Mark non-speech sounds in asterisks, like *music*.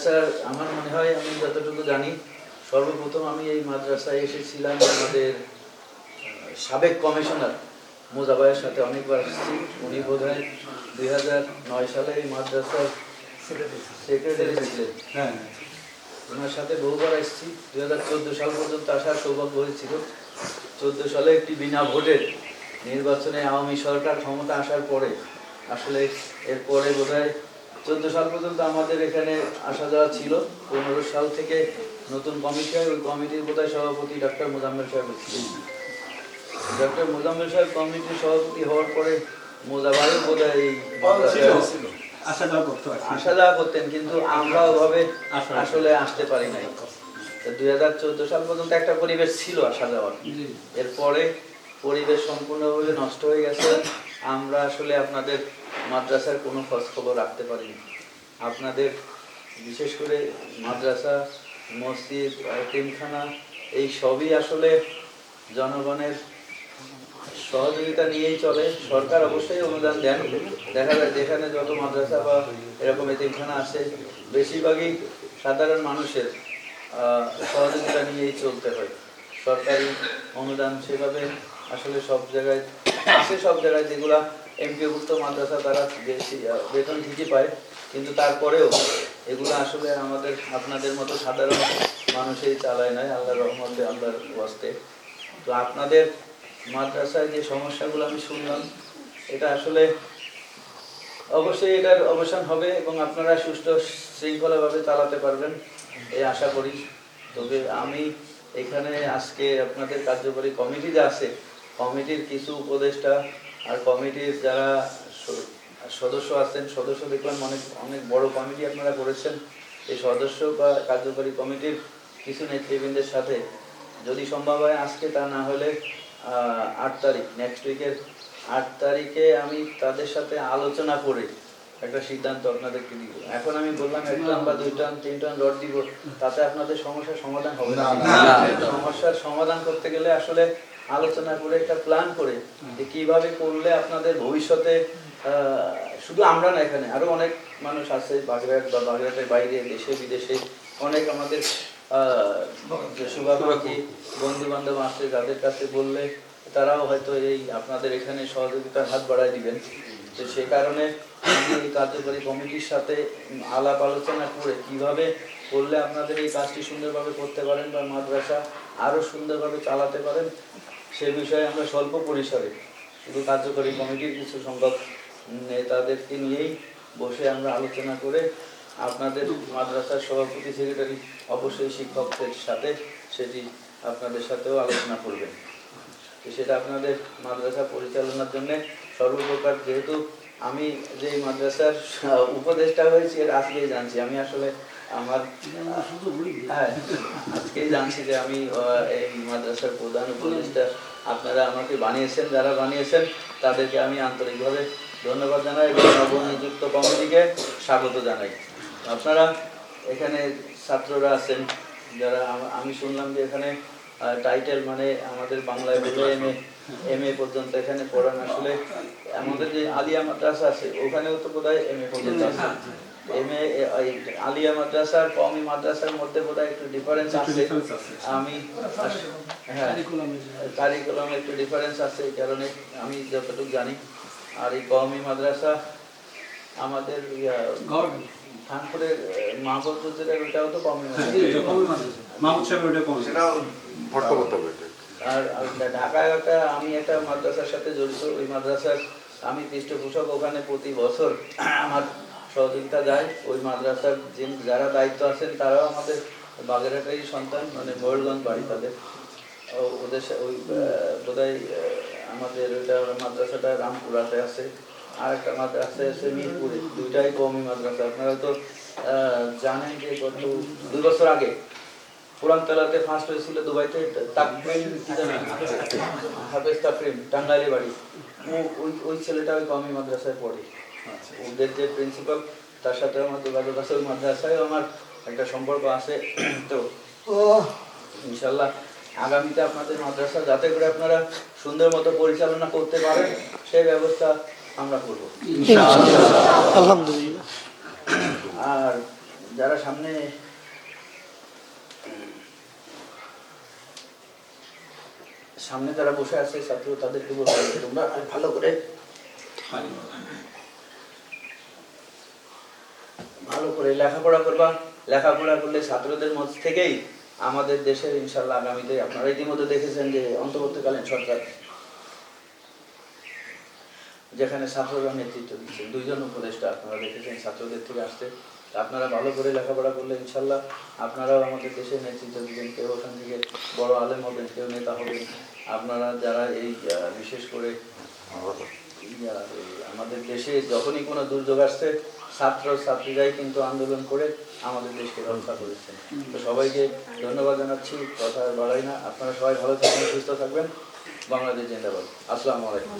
মাদ্রাসার আমার মনে হয় আমি যতটুকু জানি সর্বপ্রথম আমি এই মাদ্রাসায় এসেছিলাম আমাদের সাবেক কমিশনার মোজাবাইয়ের সাথে অনেকবার এসেছি। উনি বোধ হয় দুই হাজার নয় সালে এই মাদ্রাসার সেক্রেটারি ছিলেন। হ্যাঁ। ওনার সাথে বহুবার এসেছি। দুই হাজার চোদ্দ সাল পর্যন্ত আসার সৌভাগ্য হয়েছিল। চোদ্দ সালে একটি বিনা ভোটের নির্বাচনে আওয়ামী সরকার ক্ষমতা আসার পরে আসলে এরপরে বোধ হয় চোদ্দ সাল পর্যন্ত আমাদের এখানে আসা যাওয়া ছিল। পনেরো সাল থেকে নতুন কমিটি হয় ওই কমিটির বোধ হয় সভাপতি ডক্টর মোজাম্মেল সাহেব ছিলেন। ডক্টর মোজাম্মেল সাহেব কমিটির সভাপতি হওয়ার পরে মোজাবাইও বোধ হয় এই আসা যাওয়া করতেন কিন্তু আমরা ওভাবে আসলে- আসলে আসতে পারি নাই। দুই হাজার চোদ্দ সাল পর্যন্ত একটা পরিবেশ ছিল আসা যাওয়ার। এরপরে পরিবেশ সম্পূর্ণভাবে নষ্ট হয়ে গেছে। আমরা আসলে আপনাদের মাদ্রাসার কোনো খোঁজ খবর রাখতে পারিনি। আপনাদের বিশেষ করে মাদ্রাসা, মসজিদ তিনখানা এই সবই আসলে জনগণের সহযোগিতা নিয়েই চলে। সরকার অবশ্যই অনুদান দেন। দেখা যায় যেখানে যত মাদ্রাসা বা এরকম এতিমখানা আছে, বেশিরভাগই সাধারণ মানুষের সহযোগিতা নিয়েই চলতে হয়। সরকারি অনুদান সেভাবে আসলে সব জায়গায় আছে সব জায়গায় যেগুলা এমপিভুক্ত মাদ্রাসা, তারা বেতন ঠিকই পায়, কিন্তু তারপরেও এগুলো আসলে আমাদের আপনাদের মতো সাধারণ মানুষই চালায় নয় আল্লাহর রহমতে, আল্লাহর ওয়াস্তে। তো আপনাদের মাদ্রাসায় যে সমস্যাগুলো আমি শুনলাম, এটা আসলে অবশ্যই এটার অবসান হবে এবং আপনারা সুষ্ঠু শৃঙ্খলাভাবে চালাতে পারবেন, এই আশা করি। তবে আমি এখানে আজকে আপনাদের কার্যকরী কমিটি যে আছে কমিটির কিছু উপদেষ্টা আর কমিটির যারা সদস্য আছেন সদস্য দেখলাম অনেক অনেক বড় কমিটি আপনারা করেছেন। এই সদস্য বা কার্যকরী কমিটির কিছু নেতৃবৃন্দের সাথে যদি সম্ভব হয় আজকে তা না হলে আহ, আট তারিখ নেক্সট উইকের আট তারিখে আমি তাদের সাথে আলোচনা করে একটা সিদ্ধান্ত আপনাদেরকে দিব। এখন আমি বললাম এক টন বা দুই টন তিন টন রড দিব তাতে আপনাদের সমস্যার সমাধান হবে না। সমস্যার সমাধান করতে গেলে আসলে আলোচনা করে, একটা প্ল্যান করে যে কীভাবে করলে আপনাদের ভবিষ্যতে শুধু আমরা না এখানে, আরও অনেক মানুষ আছে, বাগেরহাট বা বাগেরহাটের বাইরে, দেশে, বিদেশে, অনেক আমাদের শুভাকাঙ্ক্ষী বন্ধু বান্ধব আছে, যাদের কাছে বললে তারাও হয়তো এই আপনাদের এখানে সহযোগিতার হাত বাড়ায় দিবেন। তো সে কারণে আমি কার্যকরী কমিটির সাথে আলাপ আলোচনা করে কীভাবে করলে আপনাদের এই কাজটি সুন্দরভাবে করতে পারেন বা মাদ্রাসা আরও সুন্দরভাবে চালাতে পারেন সে বিষয়ে আমরা স্বল্প পরিসরে শুধু কার্যকরী কমিটির কিছু সংখ্যক নেতাদেরকে নিয়েই বসে আমরা আলোচনা করে আপনাদের মাদ্রাসার সভাপতি সেক্রেটারি, অবশ্যই শিক্ষকদের সাথে সেটি আপনাদের সাথেও আলোচনা করবেন। সেটা আপনাদের মাদ্রাসা পরিচালনার জন্য সর্বপ্রকার যেহেতু আমি যে মাদ্রাসার উপদেষ্টা হয়েছি এটা আজকেই জানছি। আমি আসলে আমার হ্যাঁ স্বাগত জানাই। আপনারা এখানে ছাত্ররা আছেন, যারা আমি শুনলাম যে এখানে টাইটেল মানে আমাদের বাংলায় বলে এম এ এম এ পর্যন্ত এখানে পড়ান। আসলে আমাদের যে আলিয়া মাদ্রাসা আছে, ওখানেও তো বোধ হয় এম এ পর্যন্ত আছে। এম এ আলিয়া মাদ্রাসা আর কমি মাদ্রাসার মধ্যে বোধ একটু ডিফারেন্স আছে। আমি হ্যাঁ কারিকুলামে একটু ডিফারেন্স আছে এই কারণে আমি যতটুকু জানি। আর এই কওমি মাদ্রাসা আমাদের খানপুরের মাহবুব ওটাও তো কম। আর আর ঢাকায় একটা আমি একটা মাদ্রাসার সাথে জড়িত ওই মাদ্রাসার আমি পৃষ্ঠপোষক ওখানে প্রতি বছর আমার সহযোগিতা যায় ওই মাদ্রাসার যে যারা দায়িত্ব আছেন, তারাও আমাদের বাগেরহাটেরই সন্তান মানে ময়ূরগঞ্জ বাড়ি তাদের। ওদের ওই বোধ হয় আমাদের ওইটা মাদ্রাসাটা রামপুরাতে আছে। আর একটা মাদ্রাসা আছে মিরপুরে। দুইটাই কমই মাদ্রাসা। আপনারা তো জানেন যে গত দুই বছর আগে পুরান তেলাতে ফার্স্ট হয়েছিল দুবাইতে জানেন হাফেজ তাকরিম টাঙ্গাইলে বাড়ি। ওই ওই ছেলেটা ওই কমি মাদ্রাসায় পড়ে। ওদের যে প্রিন্সিপাল তার সাথে আমার যোগাযোগ আছে ওই মাদ্রাসায় আমার একটা সম্পর্ক আছে। *clears throat* তো ইনশাল্লাহ আগামীতে আপনাদের মাদ্রাসা যাতে করে আপনারা সুন্দর মতো পরিচালনা করতে পারেন সেই ব্যবস্থা আমরা করব। আলহামদুলিল্লাহ। আর যারা সামনে সামনে যারা বসে আছে ছাত্র তাদেরকে বলব তোমরা ভালো করে ভালো করে লেখাপড়া করবা। লেখাপড়া করলে ছাত্রদের মধ্যে থেকেই আমাদের দেশের ইনশাল্লাহ আগামীতে আপনারা ইতিমধ্যে দেখেছেন যে অন্তর্বর্তীকালীন সরকার যেখানে ছাত্ররা নেতৃত্ব দিচ্ছে দুইজন উপদেষ্টা আপনারা দেখেছেন ছাত্রদের থেকে আসতে আপনারা ভালো করে লেখাপড়া করলে ইনশাল্লাহ আপনারাও আমাদের দেশের নেতৃত্ব দিবেন কেউ ওখান থেকে বড় আলেম হবেন কেউ নেতা হবেন। আপনারা যারা এই বিশেষ করে আমাদের দেশে যখনই কোনো দুর্যোগ আসছে ছাত্র, ছাত্রীরাই কিন্তু আন্দোলন করে আমাদের দেশকে রক্ষা করেছেন। তো সবাইকে ধন্যবাদ জানাচ্ছি, কথা বাড়াই না। আপনারা সবাই ভালো থাকবেন, সুস্থ থাকবেন। বাংলাদেশ জিন্দাবাদ। আসসালামু আলাইকুম।